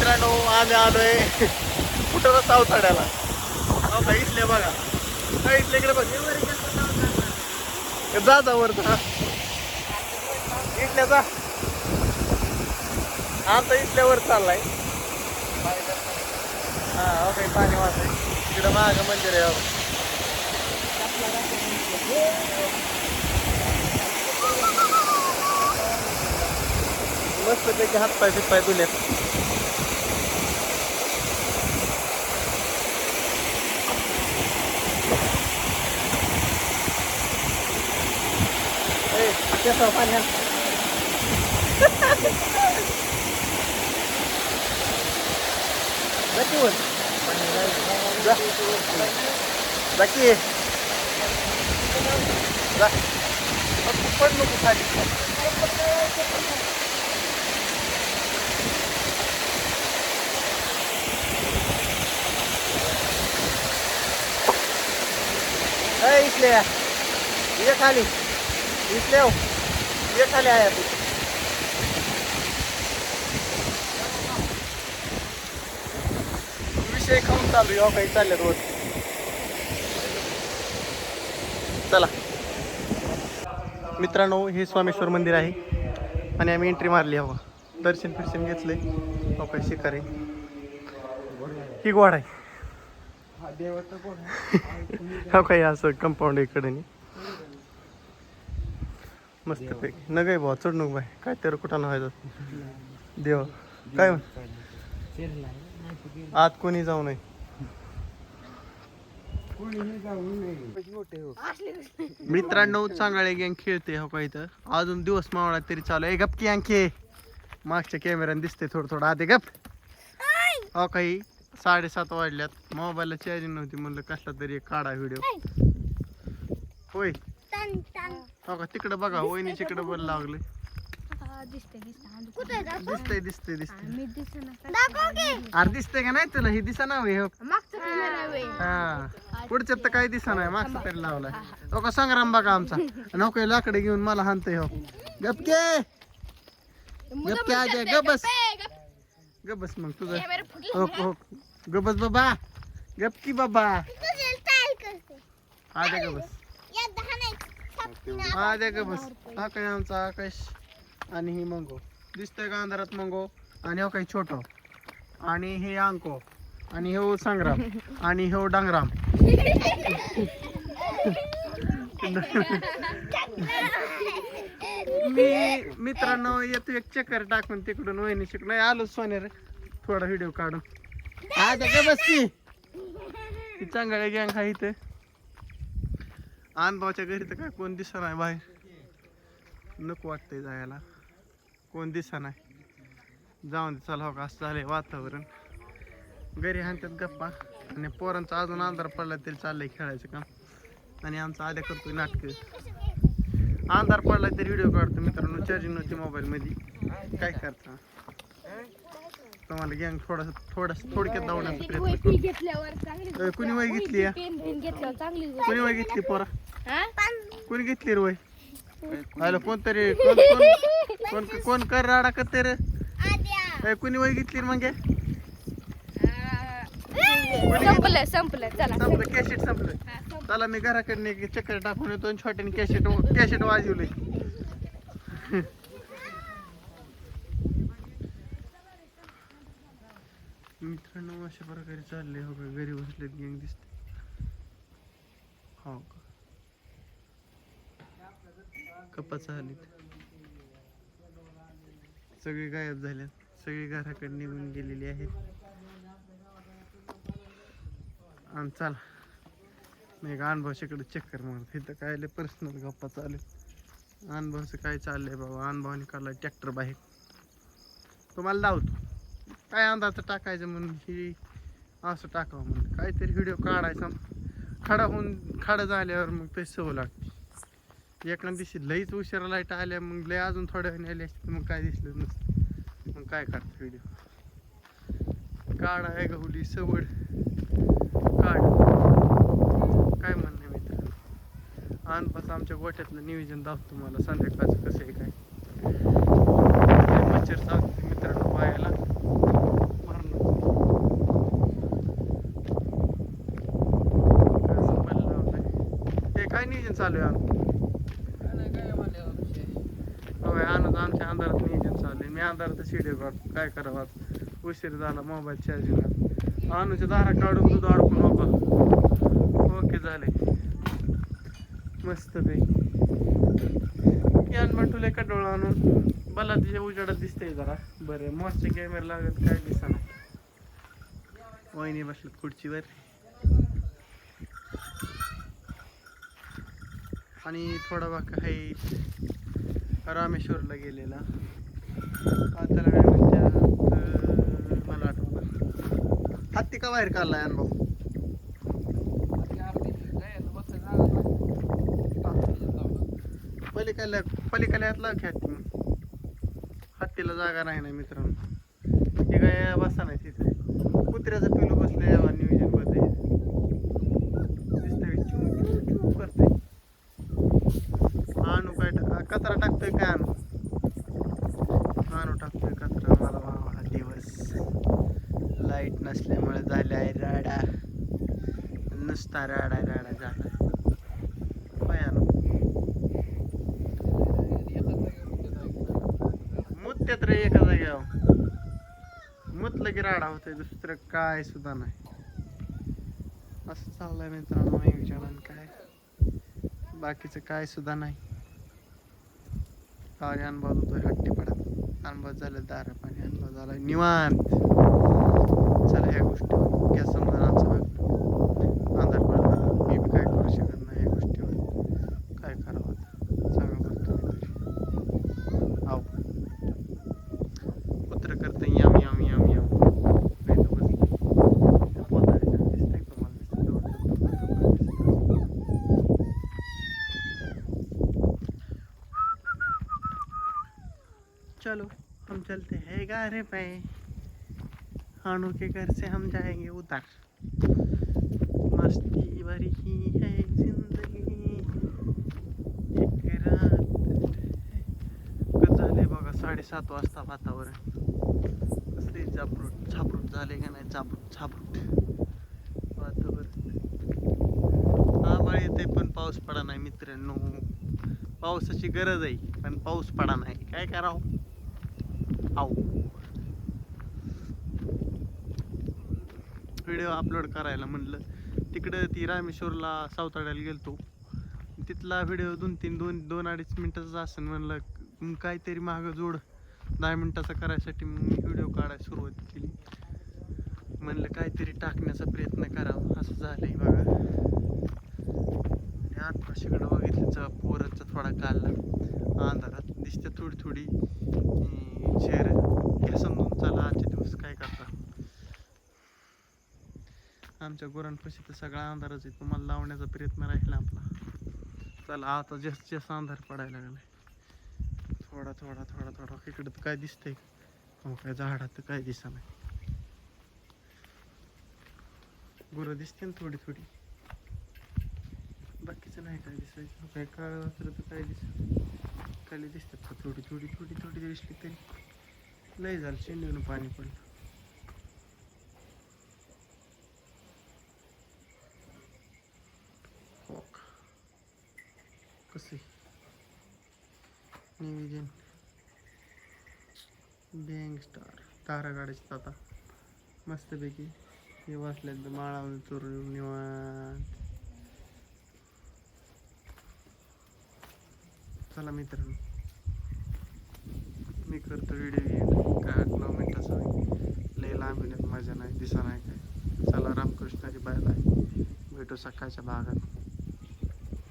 मित्रांनो आम्ही आलोय कुठं सावताड्याला हो इथले बघा. काय इथले इकडे बघ. जा जा वर जा. इथल्या जा. आता इथल्यावर चाललाय. हा हो काही पाणी वाचय तिकडं माग मंदिर आहे मस्त त्याचे हात पाय पाय धुल्यात ए, केसावर पाणी आण. जा की वर. जा. जा की. जा. अ, पड नको खाली ए, इथले या. ये झाले आहे तू विषय खाऊन चालू आहे हो, काही चालले रोज. चला. मित्रांनो हे स्वामेश्वर मंदिर आहे. आणि आम्ही एंट्री मारली हवा दर्शन फिरशन घेतले हो काही शिकार आहे. ही गोड आहे. हो काही असं कंपाऊंड इकडे मस्त पैकी. न काय भाऊ चढ नको बाय काय तर कुठं व्हायचं देव. काय म्हण? आत कोणी जाऊ नये. मित्रांनो चांगले गँग खेळते हो का इथं. अजून दिवस मावळा तरी चालू आहे. गप की आणखी? मागच्या कॅमेऱ्याने दिसते थोडं थोडं. आधी गप. हो काही साडेसात वाजल्यात. मोबाईलला चार्जिंग नव्हती म्हणलं कसला तरी एक काढा व्हिडिओ होय. हो का? तिकडे बघा वहिनीच्या इकडे बोल लागले. कुठे दिसतंय दिसतंय दिसतंय. मी दाखव की. अरे दिसतंय का नाही तुला? ही दिसा ना हे. वे हा. पुढच्यात तर काही दिसा नाही मागचा तरी लावलाय हो का संग्राम बघा आमचा. नको लाकडे घेऊन मला हाणतंय हो. गपके गपके आजा गबस गबस मग तुझं. हो हो गबस बाबा. गपकी बाबा. आजा गबस आजा गबस हा काय आमचा आकाश आणि ही मंगो. दिसतंय का अंधारात मंगो? आणि हो काही छोटो. आणि हे अंको. आणि हो संग्राम. आणि हो डांगराम. मी मित्रांनो येतो एक चक्कर टाकून तिकडून वहिनी शिकलो आलो सोनेर थोडा व्हिडिओ काढून. आज का बस की ती चांगल्या गँग इथं. अनुभवाच्या घरी तर काय कोण दिसा नाही बाहेर. नको वाटतंय जायला. कोण दिसा नाही. जाऊन दे चला हो का असं झालंय वातावरण. घरी हाणतात गप्पा. आणि पोरांचा अजून अंधार पडला तरी चाललंय खेळायचं काम. आणि आमचा आद्या करतोय नाटक. अंधार पडला तरी व्हिडिओ काढतो मित्रांनो चार्जिंग नव्हती मोबाईलमध्ये काय करता? तुम्हाला गँग थोडासा थोडासा थोडक्यात धावण्याचा प्रयत्न घेतल्यावर चांगली अ, कुणी वय घेतली या? पेन पेन घेतल्यावर चांगली कुणी वय घेतली पोरा? हा? कोणी घेतली रे वय? आलं कोणतरी कोण कोण कोण कोण कर राडा करते रे? कुणी वय घेतली रे मग हे? संपलं संपलं चला. संपलं कॅसेट संपलं. हा. चला मी घराकडनं एक चक्कर टाकून येतो आणि छोट्याने कॅसेट कॅसेट वाजवले मित्रांनो अशा प्रकारे चालले हो का घरी बसलेत गँग दिसते हो का? कपाच चालीत सगळे गायब झाल्यात. सगळे घराकडे निघून गेलेली आहेत. आणि चला. नाही का अनुभवाच्याकडे चक्कर मार इथं काय लय पर्सनल गप्पा चालू अनुभवचं अनुभवाचं काय चाललंय बाबा? अनुभवाने काढला ट्रॅक्टर बाहेर. तुम्हाला लावतो. काय अंदाज टाकायचं म्हणून ही असं टाकावं म्हणून. काहीतरी व्हिडिओ काढायचा. खडा होऊन खडा झाल्यावर मग ते सवय लागते. एका दिवशी लईच उशिरा लाइट आल्या मग लय अजून थोड्या वेळाने आली असते मग काय दिसलं नसतं. मग काय करतो व्हिडिओ काढा आहे गहुली सवड. काढ. काय म्हणणं मित्र? आणपास आमच्या गोठ्यातलं नियोजन दाखवतो तुम्हाला. संध्याकाळचं कसं आहे काय? मच्छर चालतं मित्रांनो पाहायला काय नियोजन चालू आहे होय आणत आमच्या अंधारात नियोजन चालू आहे. मी अंधारात शिडी करतो काय करावं उशीर झाला मोबाईल चार्जिंगला अनुच्या दारा काढून दूध अडकून बाबा ओके झाले. मस्त बे यान म्हटले कडोळ आणून. मला तिच्या उजाडात दिसते जरा. बरं मस्त कॅमेरा लागत काय दिसा वहिनी बसलं खुर्चीवर. आणि थोडा भाग आहे रामेश्वरला गेलेला. आ, त्याला काय म्हणतात मला आठवलं हत्ती का बाहेर काढलाय अनुभव? पलीकडल्या पलीकडल्यातला हत्ती हत्तीला जागा नाही ना मित्रांनो. ते काय बसा नाही तिथे. कुत्र्याचं पिलू बसले नियोजनमध्ये दिसतंय चू चू चू करतंय आणू काय टा- कचरा टाकतोय काय आणू आणू टाकतोय कचरा. मला वावा दिवस. लाइट नसल्यामुळे झाल्या आहे राडा. नुसता राडा राडा झाला. काय मुत्यात रे एका जाग्यावर मुतलं की राडा होतोय दुसरं काय सुद्धा नाही. असं चाललंय मित्रांनो मी विचारण काय? बाकीचं काय सुद्धा नाही. गाडी अनुभव होतोय हट्टी पडत. अनुभव झाला दार पाणी अनुभव झाला निवांत. चला ह्या गोष्टी घ्या समजा आमचा भाग अंधार पडला मी बी काय करू शकत नाही या गोष्टीवर काय करावं आता सांगा बरं तुम्ही तरी आव कुत्र करतं यम यम यम यम नाही तर बसलं. त्या पोताऱ्याच्या दिसतंय का तुम्हाला? दिसतंय जवळ जवळ दिसतंय. चलो हम चलते हैं। गारे पे हानू के घर से हम जाएंगे उधर। मस्ती भरी ही है जिंदगी। एक रात। झाले बघा साडेसात वाजता वातावरण। कसले झापरूट झापरूट झाले का नाही? झापरूट झापरूट वातावरण. आभाळ येते पण पाऊस पडा नाही मित्रांनो. पावसाची गरज आहे पण पाऊस पडा नाही. काय करावं? आऊ व्हिडिओ अपलोड करायला म्हणलं. तिकडं ती रामेश्वरला सावताड्याला गेलतो. तिथला व्हिडिओ दोन तीन दोन दोन अडीच मिनिटाचा असेल म्हणलं काहीतरी मागं जोड. दहा मिनिटाचा करायसाठी मग मी व्हिडिओ काढायला सुरुवात केली. म्हणलं काहीतरी टाकण्याचा प्रयत्न करावा असं झालंय बघा. आणि आतपाशीकडं बघितलं च पोराचा थोडा काढला अंधारात दिसते थोडी थोडी शहर घ्या समजून चला आजचे दिवस काय करता आमच्या गुरांपाशी तर सगळा अंधारच आहे. तुम्हाला लावण्याचा प्रयत्न राहिला आपला. चला आता जास्त जास्त अंधार पडायला लागला थोडा थोडा थोडा थोडा. इकडं तर काय दिसतंय? हो काय झाडात तर काय दिसा नाही गुरं दिसते ना थोडी थोडी? बाकीचं नाही काय दिसायचं. काय काळ वाचलं तर काय दिस खाली दिसतात थोडी थोडी थोडी थोडी दिसली तरी. लय झालं शेंडून पाणी पडलं. कसे नियोजन बँग स्टार तारा गाड्याची आता. मस्तपैकी. हे वाचल्यात माळावर चोरून निवांत. चला मित्रांनो. मी करतो व्हिडिओ काय आठ नऊ मिनटाचा लय लांब येण्यात मजा नाही दिसा नाही काय. चला रामकृष्णाची बाय बाय भेटू सकाळच्या भागात.